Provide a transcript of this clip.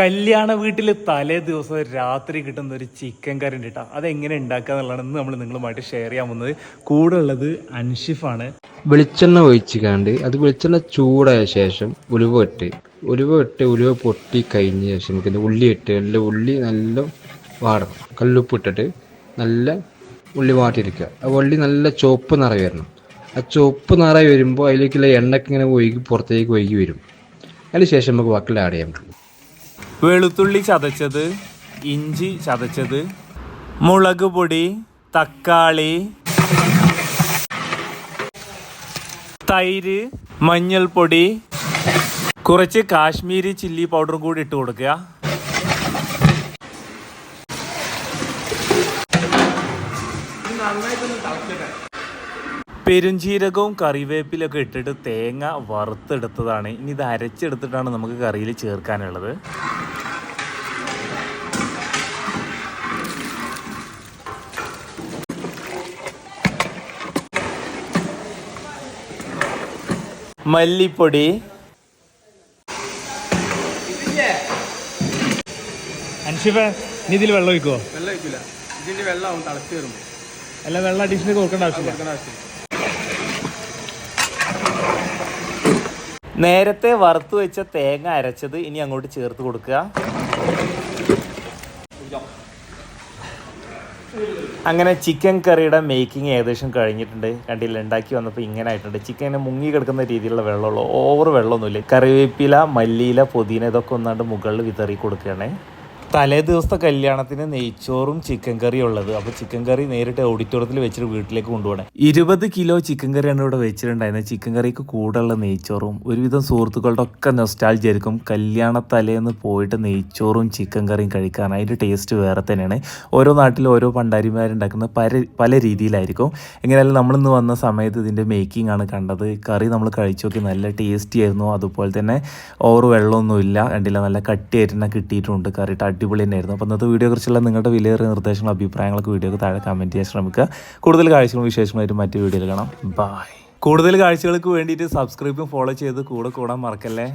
കല്യാണ വീട്ടിൽ തലേ ദിവസം രാത്രി കിട്ടുന്ന ഒരു ചിക്കൻ കറി ഉണ്ട് കേട്ടോ അതെങ്ങനെ ഉണ്ടാക്കുക എന്നുള്ളതാണ് നമ്മൾ നിങ്ങളുമായിട്ട് ഷെയർ ചെയ്യാൻ പോകുന്നത്. കൂടെ ഉള്ളത് അൻഷിഫാണ് വെളിച്ചെണ്ണ ഒഴിച്ച് കാണ്ട് അത് വെളിച്ചെണ്ണ ചൂടായ ശേഷം ഉലുവ ഇട്ട് ഉലുവ ഇട്ട് ഉലുവ പൊട്ടി കഴിഞ്ഞ ശേഷം നമുക്ക് ഉള്ളി ഇട്ട് നല്ല ഉള്ളി നല്ല വാടണം. കല്ലുപ്പ് ഇട്ടിട്ട് നല്ല ഉള്ളി വാട്ടിയിരിക്കുക ആ ഉള്ളി നല്ല ചുവപ്പ് നിറ വരണം. ആ ചുവപ്പ് നിറ വരുമ്പോൾ അതിലേക്കുള്ള എണ്ണയ്ക്ക് ഇങ്ങനെ ഒഴുകി പുറത്തേക്ക് ഒഴുകി വരും. അതിന് ശേഷം നമുക്ക് വക്കിൽ ആഡ് ചെയ്യാൻ പറ്റും. വെളുത്തുള്ളി ചതച്ചത് ഇഞ്ചി ചതച്ചത് മുളക് പൊടി തക്കാളി തൈര് മഞ്ഞൾപ്പൊടി കുറച്ച് കാശ്മീരി ചില്ലി പൗഡറും കൂടി ഇട്ട് കൊടുക്കുക. പെരുംജീരകവും കറിവേപ്പിലൊക്കെ ഇട്ടിട്ട് തേങ്ങ വറുത്തെടുത്തതാണ്. ഇനി ഇത് അരച്ചെടുത്തിട്ടാണ് നമുക്ക് കറിയിൽ ചേർക്കാനുള്ളത്. മല്ലിപ്പൊടി. അൻഷിഫ നീ ഇതിൽ വെള്ളം ഒഴിക്കോ? വെള്ളം ഒഴിക്കില്ല ഇതിന്റെ വെള്ളം തിളച്ച് വരുമ്പോൾ അല്ല വെള്ളം അഡീഷണൽ കൊടുക്കേണ്ട ആവശ്യമില്ല. നേരത്തെ വറുത്തു വെച്ച തേങ്ങ അരച്ചത് ഇനി അങ്ങോട്ട് ചേർത്ത് കൊടുക്കുക. അങ്ങനെ ചിക്കൻ കറിയുടെ മേക്കിംഗ് ഏകദേശം കഴിഞ്ഞിട്ടുണ്ട്. കണ്ടില്ല ഉണ്ടാക്കി വന്നപ്പോൾ ഇങ്ങനെ ആയിട്ടുണ്ട്. ചിക്കനെ മുങ്ങി കിടക്കുന്ന രീതിയിലുള്ള വെള്ളമുള്ളൂ ഓവർ വെള്ളമൊന്നുമില്ല. കറിവേപ്പില മല്ലിയില പുതിന ഇതൊക്കെ ഒന്നാണ്ട് മുകളിൽ വിതറി കൊടുക്കുകയാണേ. തലേ ദിവസത്തെ കല്യാണത്തിന് നെയ്ച്ചോറും ചിക്കൻ കറിയും ഉള്ളത്. അപ്പോൾ ചിക്കൻ കറി നേരിട്ട് ഓഡിറ്റോറിയത്തിൽ വെച്ചിട്ട് വീട്ടിലേക്ക് കൊണ്ടുപോകണം. ഇരുപത് കിലോ ചിക്കൻ കറിയാണ് ഇവിടെ വെച്ചിട്ടുണ്ടായിരുന്നത്. ചിക്കൻ കറിക്ക് കൂടെയുള്ള നെയ്ച്ചോറും ഒരുവിധം സുഹൃത്തുക്കളുടെ ഒക്കെ നൊസ്റ്റാൾജിയായിരിക്കും കല്യാണ തലേന്ന് പോയിട്ട് നെയ്ച്ചോറും ചിക്കൻ കറിയും കഴിക്കാൻ. അതിന്റെ ടേസ്റ്റ് വേറെ തന്നെയാണ്. ഓരോ നാട്ടിലും ഓരോ പണ്ടാരിമാരുണ്ടാക്കുന്ന പല പല രീതിയിലായിരിക്കും. എങ്ങനെയാലും നമ്മളിന്ന് വന്ന സമയത്ത് ഇതിന്റെ മേക്കിംഗ് ആണ് കണ്ടത്. കറി നമ്മൾ കഴിച്ചു നോക്കി നല്ല ടേസ്റ്റി ആയിരുന്നു. അതുപോലെ തന്നെ ഓവർ വെള്ളമൊന്നുമില്ല. കണ്ടില്ല നല്ല കട്ടിയായിട്ട് കിട്ടിയിട്ടുണ്ട് കറിയിട്ട് അടിപൊളി തന്നെയായിരുന്നു അപ്പോൾ ഇന്നത്തെ വീഡിയോ കുറിച്ചുള്ള നിങ്ങളുടെ വിലയേറിയ നിർദ്ദേശങ്ങളും അഭിപ്രായങ്ങളൊക്കെ വീഡിയോക്ക് താഴെ കമന്റ് ചെയ്യാൻ ശ്രമിക്കുക. കൂടുതൽ കാഴ്ചകളും വിശേഷമായിട്ട് മറ്റു വീഡിയോയിൽ കാണാം. ബായ് കൂടുതൽ കാഴ്ചകൾക്ക് വേണ്ടിയിട്ട് സബ്സ്ക്രൈബും ഫോളോ ചെയ്ത് കൂടെ കൂടാൻ മറക്കല്ലേ?